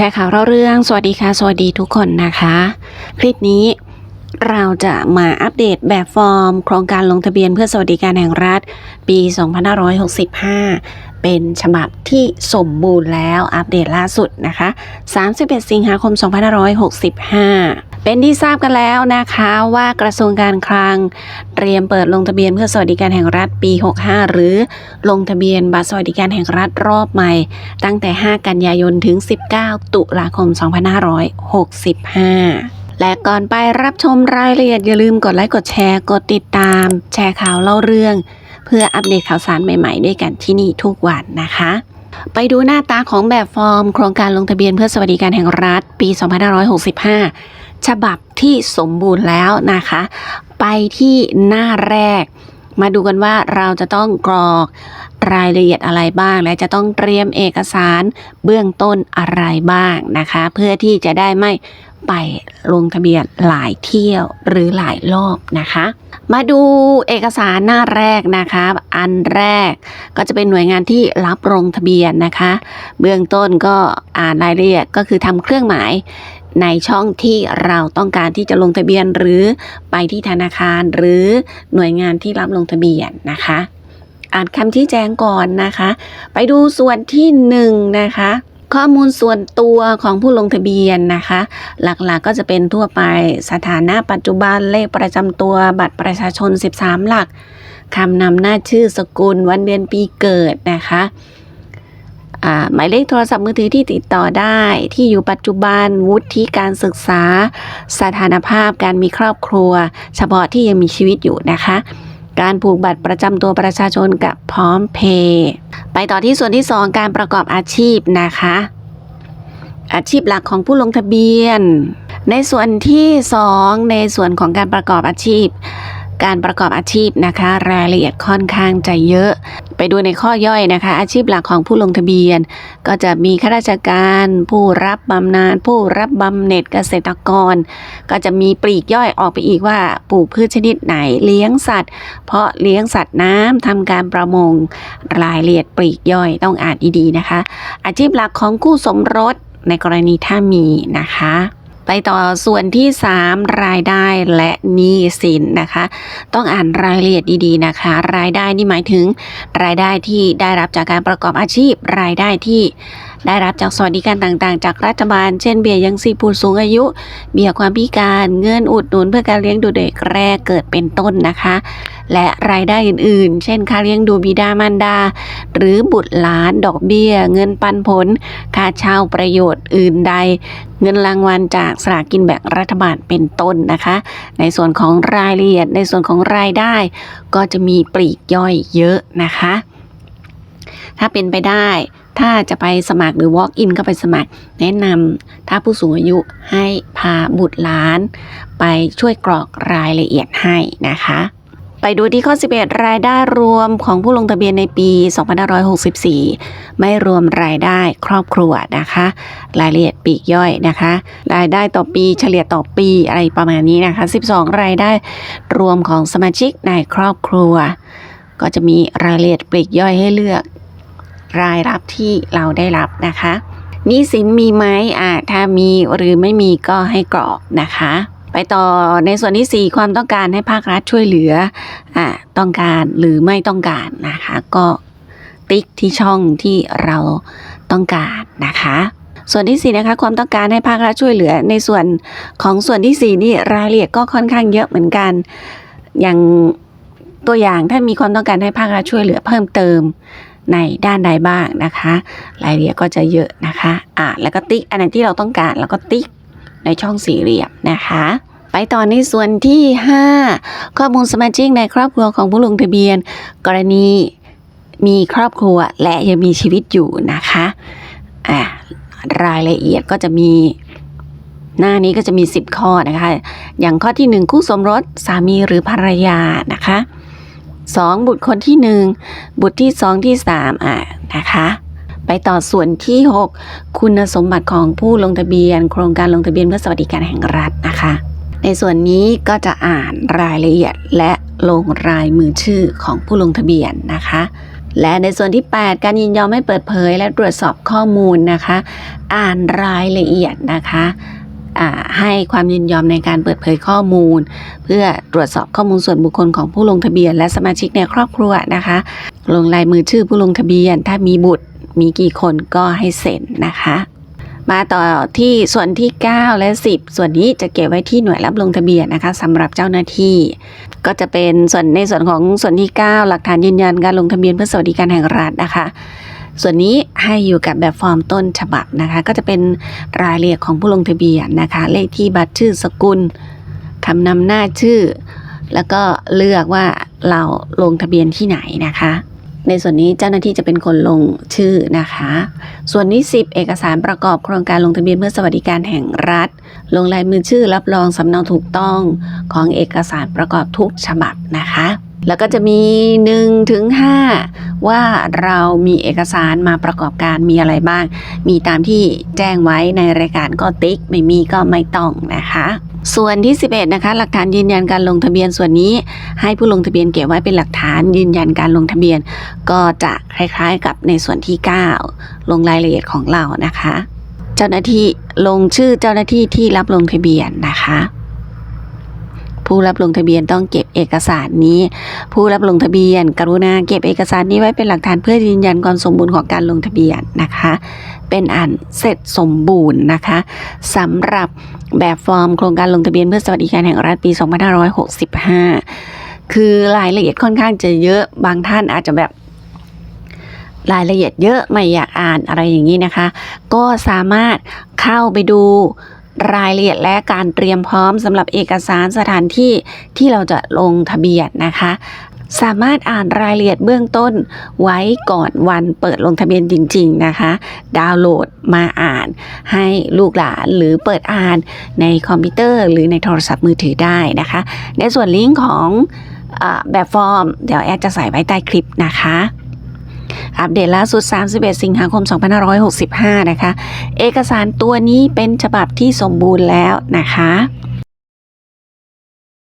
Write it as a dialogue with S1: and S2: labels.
S1: ชร์ข่าวเล่าเรื่อง สวัสดีค่ะ สวัสดีทุกคนนะคะ คลิปนี้เราจะมาอัปเดตแบบฟอร์ม โครงการลงทะเบียนเพื่อสวัสดิการแห่งรัฐ ปี 2565 เป็นฉบับที่สมบูรณ์แล้วอัปเดตล่าสุดนะคะ 31 สิงหาคม 2565 เป็นที่ทราบกันแล้วนะคะว่ากระทรวงการคลังเตรียมเปิดลงทะเบียนเพื่อสวัสดิการแห่งรัฐปี 65 หรือลงทะเบียนบัตรสวัสดิการแห่งรัฐรอบใหม่ ตั้งแต่ 5 กันยายนถึง 19 ตุลาคม 2565และก่อนไปรับชมรายละเอียดอย่าลืมกดไลค์กดแชร์ กดติดตาม แชร์ข่าวเล่าเรื่อง เพื่ออัปเดตข่าวสารใหม่ๆ ด้วยกันที่นี่ทุกวันนะคะ ไปดูหน้าตาของแบบฟอร์ม โครงการลงทะเบียนเพื่อสวัสดิการแห่งรัฐปี 2565 ฉบับที่สมบูรณ์แล้วนะคะ ไปที่หน้าแรก มาดูกันว่าเราจะต้องกรอกรายละเอียดอะไรบ้าง และจะต้องเตรียมเอกสารเบื้องต้นอะไรบ้างนะคะ เพื่อที่จะได้ไม่ไปลงทะเบียนหลายเที่ยวหรือหลายรอบนะคะ มาดูเอกสารหน้าแรกนะคะ อันแรกก็จะเป็นหน่วยงานที่รับลงทะเบียนนะคะ เบื้องต้นก็อ่านรายละเอียดก็คือทำเครื่องหมาย ในช่องที่เราต้องการที่จะลงทะเบียนหรือไปที่ธนาคารหรือหน่วยงานที่รับลงทะเบียนนะคะ อ่านคำชี้แจงก่อนนะคะ ไปดูส่วนที่หนึ่งนะคะข้อมูลส่วนตัวของผู้ลงทะเบียนนะคะ หลักๆก็จะเป็นทั่วไปสถานะปัจจุบันเลขประจำตัวบัตรประชาชน 13 หลักคำนำหน้าชื่อสกุลวันเดือนปีเกิดนะคะ หมายเลขโทรศัพท์มือถือที่ติดต่อได้ ที่อยู่ปัจจุบันวุฒิการศึกษา สถานภาพการมีครอบครัว เฉพาะที่ยังมีชีวิตอยู่นะคะ การผูกบัตรประจำตัวประชาชนกับพร้อมเพย์ไปต่อที่ส่วนที่ 2 การประกอบอาชีพนะคะ อาชีพหลักของผู้ลงทะเบียน ในส่วนที่ 2 ในส่วนของการประกอบอาชีพ การประกอบอาชีพนะคะ รายละเอียดค่อนข้างจะเยอะ ไปดูในข้อย่อยนะคะ อาชีพหลักของผู้ลงทะเบียน ก็จะมีข้าราชการ ผู้รับบำนาญผู้รับบำเหน็จเกษตรกร ก็จะมีปลีกย่อยออกไปอีกว่าปลูกพืชชนิดไหนเลี้ยงสัตว์ เพราะเลี้ยงสัตว์น้ำทำการประมงรายละเอียดปลีกย่อยต้องอ่านดีๆนะคะ อาชีพหลักของคู่สมรสในกรณีถ้ามีนะคะ ไปต่อส่วนที่ 3 รายได้และหนี้สินนะคะ ต้องอ่านรายละเอียดดีๆนะคะ รายได้นี่หมายถึง รายได้ที่ได้รับจากการประกอบอาชีพ รายได้ที่ ได้รับจากสวัสดิการต่างๆ จากรัฐบาล เช่นเบี้ยยังชีพผู้สูงอายุ เบี้ยความพิการเงินอุดหนุนเพื่อการเลี้ยงดูเด็กแรกเกิดเป็นต้นนะคะ และรายได้อื่นๆ เช่น ค่าเลี้ยงดูบิดามารดา หรือบุตรหลานดอกเบี้ย เงินปันผล ค่าเช่าประโยชน์อื่นใด เงินรางวัลจากสลากกินแบ่งรัฐบาลเป็นต้นนะคะ ในส่วนของรายละเอียดในส่วนของรายได้ ก็จะมีปลีกย่อยเยอะนะคะ ถ้าเป็นไปได้ ถ้าจะไปสมัครหรือ walk in ก็ไปสมัคร แนะนำถ้าผู้สูงอายุให้พาบุตรหลาน ไปช่วยกรอกรายละเอียดให้นะคะไปดูที่ข้อ 11 รายได้รวมของผู้ลงทะเบียนในปี 2564 ไม่รวมรายได้ครอบครัวนะคะ รายละเอียดปีกย่อยนะคะ รายได้ต่อปีเฉลี่ยต่อปีอะไรประมาณนี้นะคะ 12 รายได้รวมของสมาชิกในครอบครัว ก็จะมีรายละเอียดปลีกย่อยให้เลือก รายรับที่เราได้รับนะคะนี้สินมีไหมอ่าถ้ามีหรือไม่มีก็ให้กรอกนะคะ ไปต่อในส่วนที่ 4 ความต้องการให้ภาครัฐช่วยเหลืออ่าต้องการหรือไม่ต้องการนะคะ ก็ติ๊กที่ช่องที่เราต้องการนะคะ ส่วนที่ 4 นะคะ ความต้องการให้ภาครัฐช่วยเหลือ ในส่วนของส่วนที่ 4 นี่รายละเอียดก็ค่อนข้างเยอะเหมือนกัน อย่างตัวอย่างถ้ามีความต้องการให้ภาครัฐช่วยเหลือเพิ่มเติม ในด้านใดบ้างนะคะ รายละเอียดก็จะเยอะนะคะอ่าแล้วก็ติ๊กอันไหนที่เราต้องการแล้วก็ติ๊กในช่องสี่เหลี่ยมนะคะไปต่อในส่วนที่ 5 ข้อมูลสมาชิกในครอบครัวของผู้ลงทะเบียน กรณีมีครอบครัวและยังมีชีวิตอยู่นะคะอ่ารายละเอียดก็จะมี หน้านี้ก็จะมี 10 ข้อนะคะ อย่างข้อที่ 1 คู่สมรสสามีหรือภรรยานะคะ 2 บุตรคนที่ 1 บุตรที่ 2 ที่ 3 อะนะคะ ไปต่อส่วนที่ 6 คุณสมบัติของผู้ลงทะเบียน โครงการลงทะเบียนเพื่อสวัสดิการแห่งรัฐนะคะ ในส่วนนี้ก็จะอ่านรายละเอียดและลงรายมือชื่อของผู้ลงทะเบียนนะคะ และในส่วนที่ 8 การยินยอมไม่เปิดเผยและตรวจสอบข้อมูลนะคะ อ่านรายละเอียดนะคะ ให้ความยินยอมในการเปิดเผยข้อมูล เพื่อตรวจสอบข้อมูลส่วนบุคคลของผู้ลงทะเบียน และสมาชิกในครอบครัวนะคะ ลงลายมือชื่อผู้ลงทะเบียน ถ้ามีบุตรมีกี่คนก็ให้เซ็นนะคะมาต่อที่ส่วนที่ 9 และ 10 ส่วนนี้จะเก็บไว้ที่หน่วยรับลงทะเบียนนะคะสำหรับเจ้าหน้าที่ ก็จะเป็นส่วนในส่วนของส่วนที่ 9 หลักฐานยืนยันการลงทะเบียนเพื่อสวัสดิการแห่งรัฐนะคะ ส่วนนี้ให้อยู่กับแบบฟอร์มต้นฉบับนะคะ ก็จะเป็นรายละเอียดของผู้ลงทะเบียนนะคะ เลขที่บัตรชื่อสกุลคำนำหน้าชื่อ แล้วก็เลือกว่าเราลงทะเบียนที่ไหนนะคะในส่วนนี้เจ้าหน้าที่จะเป็นคนลงชื่อนะคะ ส่วนนี้10 เอกสารประกอบโครงการลงทะเบียนเพื่อสวัสดิการแห่งรัฐ ลงลายมือชื่อรับรองสำเนาถูกต้องของเอกสารประกอบทุกฉบับนะคะ แล้วก็จะมี1ถึง5ว่าเรามีเอกสารมาประกอบการมีอะไรบ้าง มีตามที่แจ้งไว้ในรายการก็ติ๊ก ไม่มีก็ไม่ต้องนะคะ ส่วนที่ 11 นะคะ หลักฐานยืนยันการลงทะเบียนส่วนนี้ ให้ผู้ลงทะเบียนเก็บไว้เป็นหลักฐานยืนยันการลงทะเบียน ก็จะคล้ายๆกับในส่วนที่ 9 ลงรายละเอียดของเรานะคะ เจ้าหน้าที่ลงชื่อเจ้าหน้าที่ที่รับลงทะเบียนนะคะ ผู้รับลงทะเบียนต้องเก็บเอกสารนี้ ผู้รับลงทะเบียน กรุณาเก็บเอกสารนี้ไว้เป็นหลักฐานเพื่อยืนยันความสมบูรณ์ของการลงทะเบียนนะคะ เป็นอันเสร็จสมบูรณ์นะคะสำหรับแบบฟอร์มโครงการลงทะเบียนเพื่อสวัสดิการแห่งรัฐปี 2565 คือรายละเอียดค่อนข้างจะเยอะบางท่านอาจจะแบบรายละเอียดเยอะไม่อยากอ่านอะไรอย่างนี้นะคะ ก็สามารถเข้าไปดู รายละเอียดและการเตรียมพร้อมสำหรับเอกสารสถานที่ที่เราจะลงทะเบียนนะคะ สามารถอ่านรายละเอียดเบื้องต้นไว้ก่อนวันเปิดลงทะเบียนจริง ๆนะคะ ดาวน์โหลดมาอ่านให้ลูกหลานหรือเปิดอ่านในคอมพิวเตอร์หรือในโทรศัพท์มือถือได้นะคะ ในส่วนลิงก์ของอแบบฟอร์ม เดี๋ยวแอดจะใส่ไว้ใต้คลิปนะคะ อัปเดตล่าสุด 31 สิงหาคม 2565 นะคะ เอกสารตัวนี้เป็นฉบับที่สมบูรณ์แล้วนะคะ